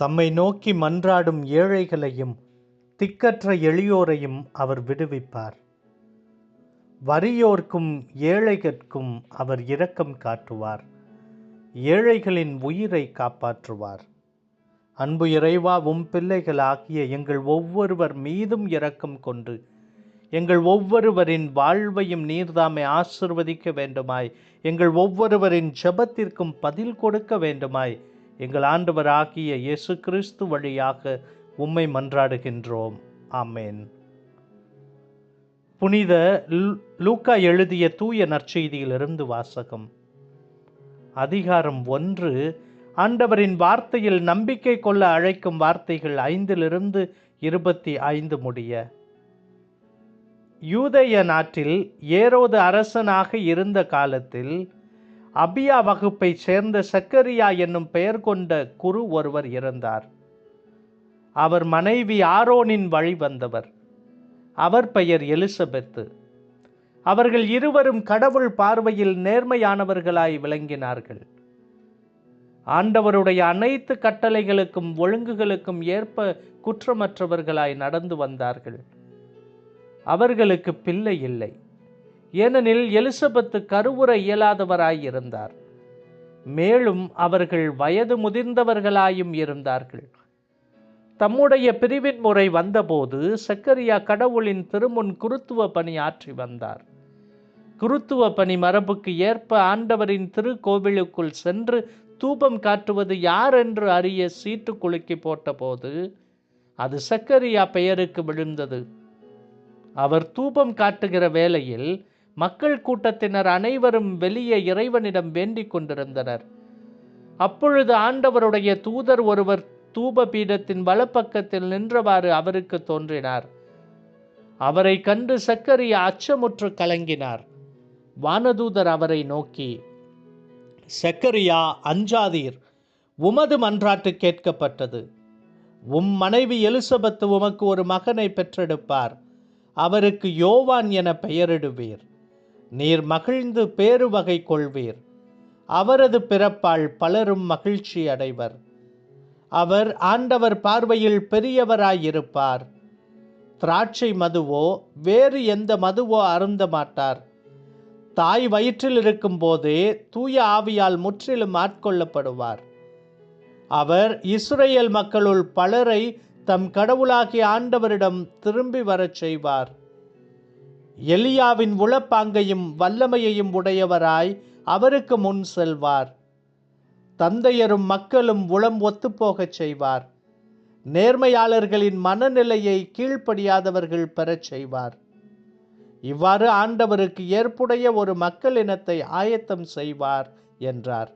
தம்மை நோக்கி மன்றாடும் ஏழைகளையும் திக்கற்ற எளியோரையும் அவர் விடுவிப்பார். வறியோர்க்கும் ஏழைகட்கும் அவர் இரக்கம் காட்டுவார். ஏழைகளின் உயிரை காப்பாற்றுவார். அன்பு இறைவா உம் பிள்ளைகளாகிய எங்கள் ஒவ்வொருவர் மீதும் இரக்கம் கொண்டு எங்கள் ஒவ்வொருவரின் வாழ்வையும் நீர்தாமை ஆசிர்வதிக்க வேண்டுமாய் எங்கள் ஒவ்வொருவரின் ஜெபத்திற்கும் பதில் கொடுக்க வேண்டுமாய் எங்கள் ஆண்டவராகிய இயேசு கிறிஸ்து வழியாக உம்மை மன்றாடுகின்றோம். ஆமேன். புனித லூக்கா எழுதிய தூய நற்செய்தியிலிருந்து வாசகம். அதிகாரம் ஒன்று. ஆண்டவரின் வார்த்தையில் நம்பிக்கை கொள்ள அழைக்கும் வார்த்தைகள் ஐந்திலிருந்து இருபத்தி ஐந்து முடிய. யூதய நாட்டில் ஏரோது அரசனாக இருந்த காலத்தில் அபியா வகுப்பைச் சேர்ந்த சக்கரியா என்னும் பெயர் கொண்ட குரு ஒருவர் இருந்தார். அவர் மனைவி ஆரோனின் வழி வந்தவர். அவர் பெயர் எலிசபெத்து. அவர்கள் இருவரும் கடவுள் பார்வையில் நேர்மையானவர்களாய் விளங்கினார்கள். ஆண்டவருடைய அனைத்து கட்டளைகளுக்கும் ஒழுங்குகளுக்கும் ஏற்ப குற்றமற்றவர்களாய் நடந்து வந்தார்கள். அவர்களுக்கு பிள்ளை இல்லை. ஏனெனில் எலிசபெத்து கருவுற இயலாதவராயிருந்தார். மேலும் அவர்கள் வயது முதிர்ந்தவர்களாயும் இருந்தார்கள். தம்முடைய பிரிவின் முறை வந்தபோது சக்கரியா கடவுளின் திருமுன் குருத்துவ பணி ஆற்றி வந்தார். குருத்துவ பணி மரபுக்கு ஏற்ப ஆண்டவரின் திருக்கோவிலுக்குள் சென்று தூபம் காட்டுவது யார் என்று அறிய சீட்டு குலுக்கி போட்டபோது அது சக்கரியா பெயருக்கு விழுந்தது. அவர் தூபம் காட்டுகிற வேளையில் மக்கள் கூட்டத்தினர் அனைவரும் வெளியே இறைவனிடம் வேண்டிக் கொண்டிருந்தனர். அப்பொழுது ஆண்டவருடைய தூதர் ஒருவர் தூப பீடத்தின் வலப்பக்கத்தில் நின்றவாறு அவருக்கு தோன்றினார். அவரை கண்டு சக்கரியா அச்சமுற்று கலங்கினார். வானதூதர் அவரை நோக்கி சக்கரியா அஞ்சாதீர். உமது மன்றாட்டு கேட்கப்பட்டது. உம் மனைவி எலிசபெத் உமக்கு ஒரு மகனை பெற்றெடுப்பார். அவருக்கு யோவான் என பெயரிடுவீர். நீர் மகிழ்ந்து பேரு வகை கொள்வீர். அவரது பிறப்பால் பலரும் மகிழ்ச்சி அடைவர். அவர் ஆண்டவர் பார்வையில் பெரியவராயிருப்பார். திராட்சை மதுவோ வேறு எந்த மதுவோ அருந்த மாட்டார். தாய் வயிற்றில் இருக்கும் போதே தூய ஆவியால் முற்றிலும் ஆட்கொள்ளப்படுவார். அவர் இஸ்ரேல் மக்களுள் பலரை தம் கடவுளாகிய ஆண்டவரிடம் திரும்பி வரச் செய்வார். எலியாவின் உளப்பாங்கையும் வல்லமையையும் உடையவராய் அவருக்கு முன் செல்வார். தந்தையரும் மக்களும் உளம் ஒத்துப்போகச் செய்வார். நேர்மையாளர்களின் மனநிலையை கீழ்ப்படியாதவர்கள் பெறச் செய்வார். இவ்வாறு ஆண்டவருக்கு ஏற்புடைய ஒரு மக்கள் இனத்தை ஆயத்தம் செய்வார் என்றார்.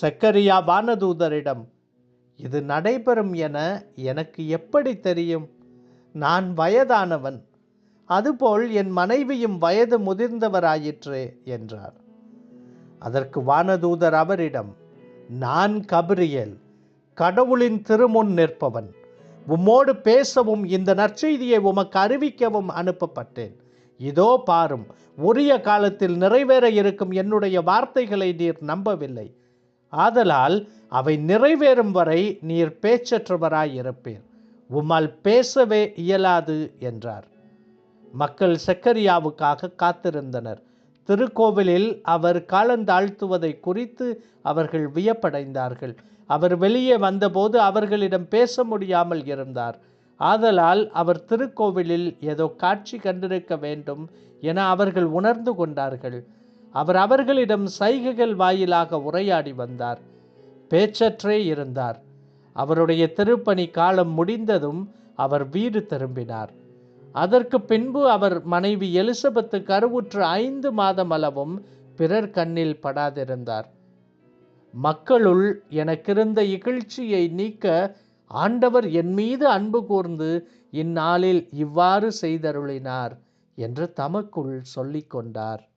சக்கரியா வானதூதரிடம் இது நடைபெறும் என எனக்கு எப்படி தெரியும்? நான் வயதானவன். அதுபோல் என் மனைவியும் வயது முதிர்ந்தவராயிற்று என்றார். அதற்கு வானதூதர் அவரிடம் நான் கபிரியல் கடவுளின் திருமுன் நிற்பவன். உம்மோடு பேசவும் இந்த நற்செய்தியை உமக்கு அறிவிக்கவும் அனுப்பப்பட்டேன். இதோ பாரும் உரிய காலத்தில் நிறைவேற இருக்கும் என்னுடைய வார்த்தைகளை நீர் நம்பவில்லை. ஆதலால் அவை நிறைவேறும் வரை நீர் பேச்சற்றவராயிருப்பீர். உம்மால் பேசவே இயலாது என்றார். மக்கள் செக்கரியாவுக்காக காத்திருந்தனர். திருக்கோவிலில் அவர் காலந்தாழ்த்துவதை குறித்து அவர்கள் வியப்படைந்தார்கள். அவர் வெளியே வந்தபோது அவர்களிடம் பேச முடியாமல் இருந்தார். ஆதலால் அவர் திருக்கோவிலில் ஏதோ காட்சி கண்டிருக்க வேண்டும் என அவர்கள் உணர்ந்து கொண்டார்கள். அவர் அவர்களிடம் சைகைகள் வாயிலாக உரையாடி வந்தார். பேச்சற்றே இருந்தார். அவருடைய திருப்பணி காலம் முடிந்ததும் அவர் வீடு திரும்பினார். அதற்கு பின்பு அவர் மனைவி எலிசபெத்து கருவுற்று ஐந்து மாதம் அளவும் பிறர் கண்ணில் படாதிருந்தார். மக்களுள் எனக்கிருந்த இகழ்ச்சியை நீக்க ஆண்டவர் என் மீது அன்பு கூர்ந்து இந்நாளில் இவ்வாறு செய்தருளினார் என்று தமக்குள் சொல்லிக்கொண்டார்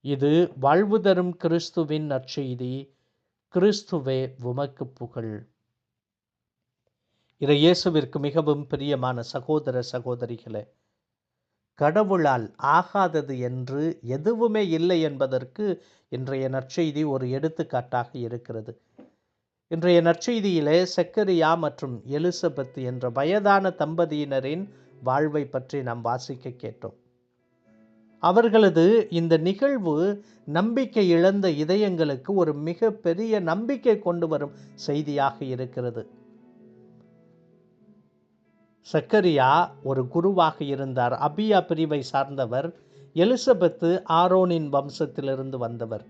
இது வாழ்வு தரும் கிறிஸ்துவின் நற்செய்தி. கிறிஸ்துவே உமக்கு புகழ். இறை இயேசுவிற்கு மிகவும் பிரியமான சகோதர சகோதரிகளே கடவுளால் ஆகாதது என்று எதுவுமே இல்லை என்பதற்கு இன்றைய நற்செய்தி ஒரு எடுத்துக்காட்டாக இருக்கிறது. இன்றைய நற்செய்தியிலே செக்கரியா மற்றும் எலிசபெத் என்ற வயதான தம்பதியினரின் வாழ்வை பற்றி நாம் வாசிக்க கேட்டோம். அவர்களது இந்த நிகழ்வு நம்பிக்கை இழந்த இதயங்களுக்கு ஒரு மிக பெரிய நம்பிக்கை கொண்டு வரும் செய்தியாக இருக்கிறது. சக்கரியா ஒரு குருவாக இருந்தார். அபியா பிரிவை சார்ந்தவர் எலிசபெத்து ஆரோனின் வம்சத்திலிருந்து வந்தவர்.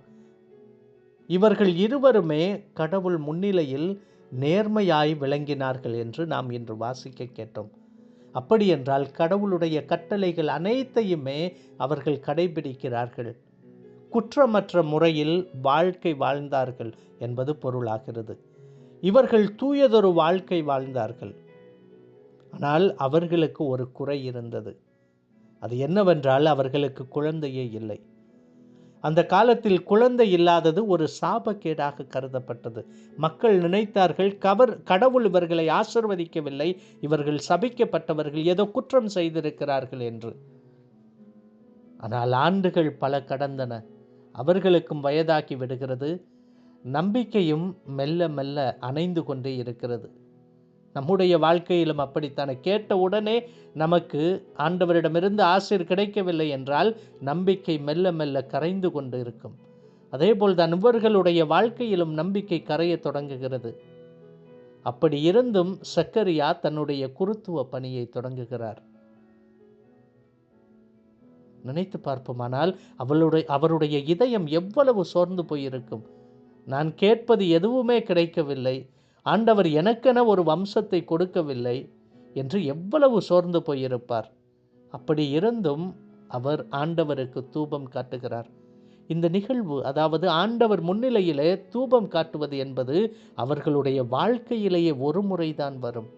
இவர்கள் இருவருமே கடவுள் முன்னிலையில் நேர்மையாய் விளங்கினார்கள் என்று நாம் இன்று வாசிக்க கேட்டோம். அப்படியென்றால் கடவுளுடைய கட்டளைகள் அனைத்தையுமே அவர்கள் கடைபிடிக்கிறார்கள். குற்றமற்ற முறையில் வாழ்க்கை வாழ்ந்தார்கள் என்பது பொருளாகிறது. இவர்கள் தூயதொரு வாழ்க்கை வாழ்ந்தார்கள். ஆனால் அவர்களுக்கு ஒரு குறை இருந்தது. அது என்னவென்றால் அவர்களுக்கு குழந்தையே இல்லை. அந்த காலத்தில் குழந்தை இல்லாதது ஒரு சாபக்கேடாக கருதப்பட்டது. மக்கள் நினைத்தார்கள் கவர் கடவுள் இவர்களை ஆசிர்வதிக்கவில்லை இவர்கள் சபிக்கப்பட்டவர்கள் ஏதோ குற்றம் செய்திருக்கிறார்கள் என்று. ஆனால் ஆண்டுகள் பல கடந்தன. அவர்களுக்கும் வயதாக்கி விடுகிறது. நம்பிக்கையும் மெல்ல மெல்ல அணைந்து கொண்டே இருக்கிறது. நம்முடைய வாழ்க்கையிலும் அப்படித்தானே. கேட்ட உடனே நமக்கு ஆண்டவரிடமிருந்து ஆசிர் கிடைக்கவில்லை என்றால் நம்பிக்கை மெல்ல மெல்ல கரைந்து கொண்டு இருக்கும். அதேபோல் தான் இவர்களுடைய வாழ்க்கையிலும் நம்பிக்கை கரைய தொடங்குகிறது. அப்படி இருந்தும் சக்கரியா தன்னுடைய குருத்துவ பணியை தொடங்குகிறார். நினைத்து பார்ப்போமானால் அவளுடைய அவருடைய இதயம் எவ்வளவு சோர்ந்து போயிருக்கும். நான் கேட்பது எதுவுமே கிடைக்கவில்லை. ஆண்டவர் எனக்கென ஒரு வம்சத்தை கொடுக்கவில்லை என்று எவ்வளவு சோர்ந்து போயிருப்பார். அப்படி இருந்தும் அவர் ஆண்டவருக்கு தூபம் காட்டுகிறார். இந்த நிகழ்வு அதாவது ஆண்டவர் முன்னிலையிலே தூபம் காட்டுவது என்பது அவர்களுடைய வாழ்க்கையிலேயே ஒரு முறைதான் வரும்.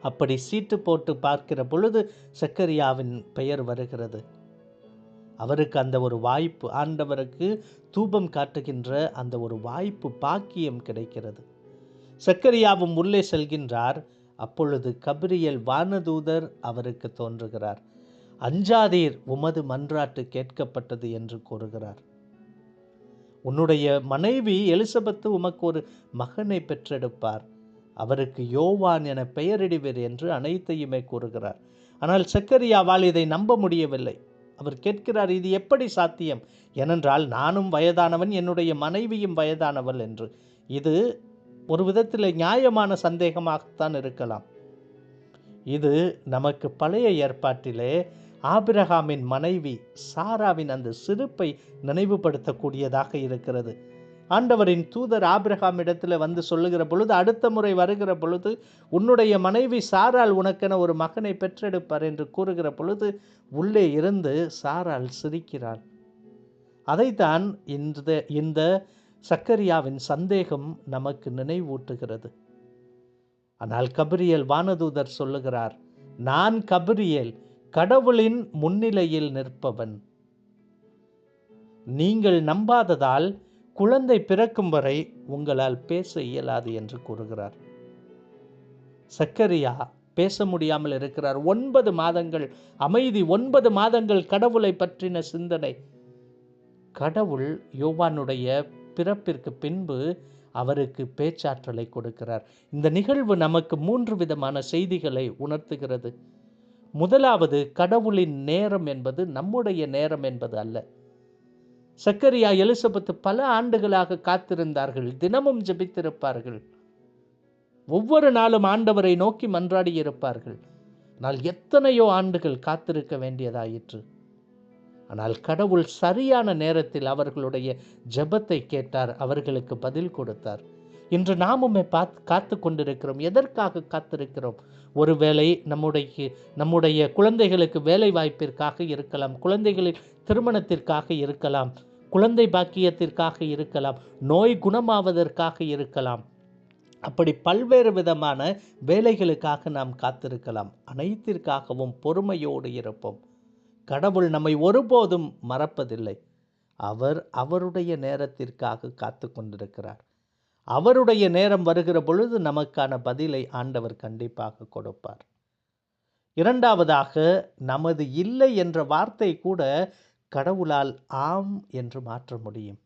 அப்படி சீட்டு போட்டு பார்க்கிற பொழுது சக்கரியாவின் பெயர் வருகிறது. அவருக்கு அந்த ஒரு வாய்ப்பு ஆண்டவருக்கு தூபம் காட்டுகின்ற அந்த ஒரு வாய்ப்பு பாக்கியம் கிடைக்கிறது. சக்கரியாவும் உள்ளே செல்கின்றார். அப்பொழுது கபிரியல் வானதூதர் அவருக்கு தோன்றுகிறார். அஞ்சாதீர் உமது மன்றாட்டு கேட்கப்பட்டது என்று கூறுகிறார். உன்னுடைய மனைவி எலிசபெத்து உமக்கு ஒரு மகனை பெற்றெடுப்பார். அவருக்கு யோவான் என பெயரிடுவீர் என்று அனைத்தையுமே கூறுகிறார். ஆனால் சக்கரியாவால் இதை நம்ப முடியவில்லை. அவர் கேட்கிறார் இது எப்படி சாத்தியம்? ஏனென்றால் நானும் வயதானவன் என்னுடைய மனைவியும் வயதானவள் என்று. இது ஒரு விதத்தில் நியாயமான சந்தேகமாகத்தான் இருக்கலாம். இது நமக்கு பழைய ஏற்பாட்டிலே ஆபிரகாமின் மனைவி சாராவின் அந்த சிரிப்பை நினைவுபடுத்தக்கூடியதாக இருக்கிறது. ஆண்டவரின் தூதர் ஆபிரகாம் இடத்துல வந்து சொல்லுகிற பொழுது அடுத்த முறை வருகிற பொழுது உன்னுடைய மனைவி சாரால் உனக்கென ஒரு மகனை பெற்றெடுப்பார் என்று கூறுகிற பொழுது உள்ளே இருந்து சாரால் சிரிக்கிறாள். அதைத்தான் இந்த இந்த சக்கரியாவின் சந்தேகம் நமக்கு நினைவூட்டுகிறது. ஆனால் கபிரியல் வானதூதர் சொல்லுகிறார் நான் கபிரியல் கடவுளின் முன்னிலையில் நிற்பவன். நீங்கள் நம்பாததால் குழந்தை பிறக்கும் வரை உங்களால் பேச இயலாது என்று கூறுகிறார். சக்கரியா பேச முடியாமல் இருக்கிறார். ஒன்பது மாதங்கள் அமைதி ஒன்பது மாதங்கள் கடவுளை பற்றின சிந்தனை. கடவுள் யோவானுடைய பிறப்பிற்கு பின்பு அவருக்கு பேச்சாற்றலை கொடுக்கிறார். இந்த நிகழ்வு நமக்கு மூன்று விதமான செய்திகளை உணர்த்துகிறது. முதலாவது கடவுளின் நேரம் என்பது நம்முடைய நேரம் என்பது அல்ல. சக்கரியா எலிசபெத் பல ஆண்டுகளாக காத்திருந்தார்கள் தினமும் ஜெபித்திருப்பார்கள். ஒவ்வொரு நாளும் ஆண்டவரை நோக்கி மன்றாடி இருப்பார்கள் ஆனால் எத்தனையோ ஆண்டுகள் காத்திருக்க வேண்டியதாயிற்று. ஆனால் கடவுள் சரியான நேரத்தில் அவர்களுடைய ஜெபத்தை கேட்டார் அவர்களுக்கு பதில் கொடுத்தார். இன்று நாமுமே பார்த்து காத்து கொண்டிருக்கிறோம். எதற்காக காத்திருக்கிறோம்? ஒருவேளை நம்முடைய நம்முடைய குழந்தைகளுக்கு வேலை வாய்ப்பிற்காக இருக்கலாம் குழந்தைகளின் திருமணத்திற்காக இருக்கலாம் குழந்தை பாக்கியத்திற்காக இருக்கலாம் நோய் குணமாவதற்காக இருக்கலாம். அப்படி பல்வேறு விதமான வேலைகளுக்காக நாம் காத்திருக்கலாம். அனைத்திற்காகவும் பொறுமையோடு இருப்போம். கடவுள் நம்மை ஒருபோதும் மறப்பதில்லை. அவர் அவருடைய நேரத்திற்காக காத்து கொண்டிருக்கிறார். அவருடைய நேரம் வருகிற பொழுது நமக்கான பதிலை ஆண்டவர் கண்டிப்பாக கொடுப்பார். இரண்டாவதாக நமது இல்லை என்ற வார்த்தை கூட கடவுளால் ஆம் என்று மாற்ற முடியும்.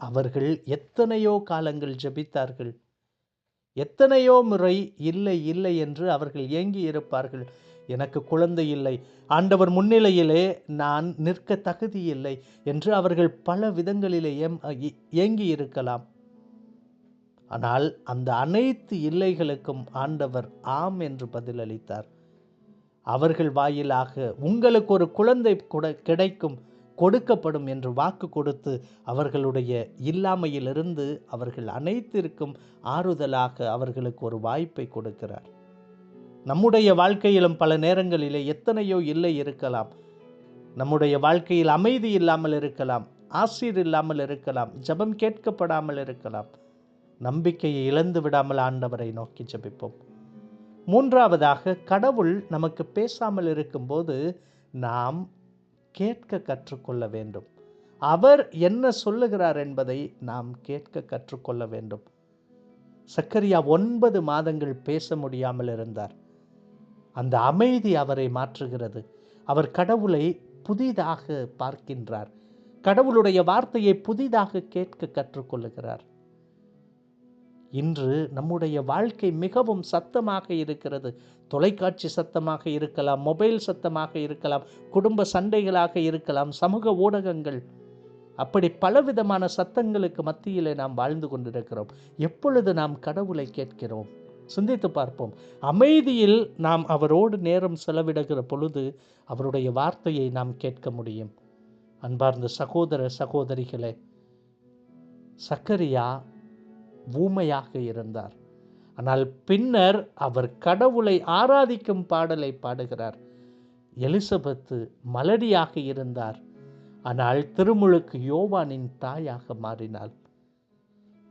அவர்கள் எத்தனையோ காலங்கள் ஜெபித்தார்கள். எத்தனையோ முறை இல்லை இல்லை என்று அவர்கள் ஏங்கி இருப்பார்கள். எனக்கு குழந்தை இல்லை. ஆண்டவர் முன்னிலையிலே நான் நிற்க தகுதி இல்லை என்று அவர்கள் பல விதங்களிலே ஏங்கி இருக்கலாம் ஆனால் அந்த அனைத்து இல்லைகளுக்கும் ஆண்டவர் ஆம் என்று பதிலளித்தார். அவர்கள் வாயிலாக உங்களுக்கு ஒரு குழந்தை கூட கிடைக்கும் கொடுக்கப்படும் என்று வாக்கு கொடுத்து அவர்களுடைய இல்லாமையிலிருந்து அவர்கள் அனைத்திற்கும் ஆறுதலாக அவர்களுக்கு ஒரு வாய்ப்பை கொடுக்கிறார். நம்முடைய வாழ்க்கையிலும் பல நேரங்களிலே எத்தனையோ இல்லை இருக்கலாம். நம்முடைய வாழ்க்கையில் அமைதி இல்லாமல் இருக்கலாம் ஆசீர் இல்லாமல் இருக்கலாம் ஜெபம் கேட்கப்படாமல் இருக்கலாம். நம்பிக்கையை இழந்து விடாமல் ஆண்டவரை நோக்கி ஜபிப்போம். மூன்றாவதாக கடவுள் நமக்கு பேசாமல் இருக்கும்போது நாம் கேட்க கற்றுக்கொள்ள வேண்டும். அவர் என்ன சொல்லுகிறார் என்பதை நாம் கேட்க கற்றுக்கொள்ள வேண்டும். சக்கரியா ஒன்பது மாதங்கள் பேச முடியாமல் இருந்தார். அந்த அமைதி அவரை மாற்றுகிறது. அவர் கடவுளை புதிதாக பார்க்கின்றார். கடவுளுடைய வார்த்தையை புதிதாக கேட்க கற்றுக்கொள்ளுகிறார். இன்று நம்முடைய வாழ்க்கை மிகவும் சத்தமாக இருக்கிறது. தொலைக்காட்சி சத்தமாக இருக்கலாம் மொபைல் சத்தமாக இருக்கலாம் குடும்ப சண்டைகளாக இருக்கலாம் சமூக ஊடகங்கள். அப்படி பலவிதமான சத்தங்களுக்கு மத்தியிலே நாம் வாழ்ந்து கொண்டிருக்கிறோம். எப்பொழுது நாம் கடவுளை கேட்கிறோம்? சிந்தித்து பார்ப்போம். அமைதியில் நாம் அவரோடு நேரம் செலவிடுகிற பொழுது அவருடைய வார்த்தையை நாம் கேட்க முடியும். அன்பார்ந்த சகோதர சகோதரிகளே சக்கரியா ஊமையாக இருந்தார். ஆனால் பின்னர் அவர் கடவுளை ஆராதிக்கும் பாடலை பாடுகிறார். எலிசபெத்து மலடியாக இருந்தார். ஆனால் திருமுழுக்கு யோவானின் தாயாக மாறினாள்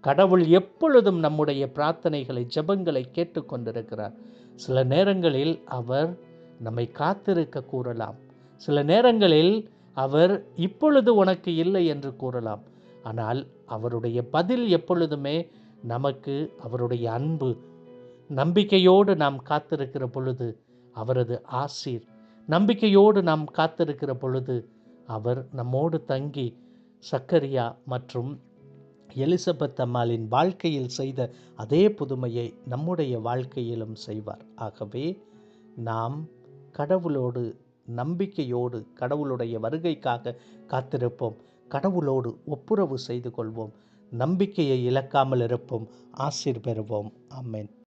கடவுள் எப்பொழுதும் நம்முடைய பிரார்த்தனைகளை ஜெபங்களை கேட்டுக்கொண்டிருக்கிறார் சில நேரங்களில் அவர் நம்மை காத்திருக்க கூறலாம். சில நேரங்களில் அவர் இப்பொழுது உனக்கு இல்லை என்று கூறலாம். ஆனால் அவருடைய பதில் எப்பொழுதுமே நமக்கு அவருடைய அன்பு நம்பிக்கையோடு நாம் காத்திருக்கிற பொழுது அவரது ஆசீர். நம்பிக்கையோடு நாம் காத்திருக்கிற பொழுது அவர் நம்மோடு தங்கி சக்கரியா மற்றும் எலிசபெத் அம்மாளின் வாழ்க்கையில் செய்த அதே புதுமையை நம்முடைய வாழ்க்கையிலும் செய்வார். ஆகவே நாம் கடவுளோடு நம்பிக்கையோடு கடவுளுடைய வருகைக்காக காத்திருப்போம். கடவுளோடு ஒப்புரவு செய்து கொள்வோம். நம்பிக்கையை இழக்காமல் இருப்போம். ஆசீர் பெறுவோம். ஆமென்.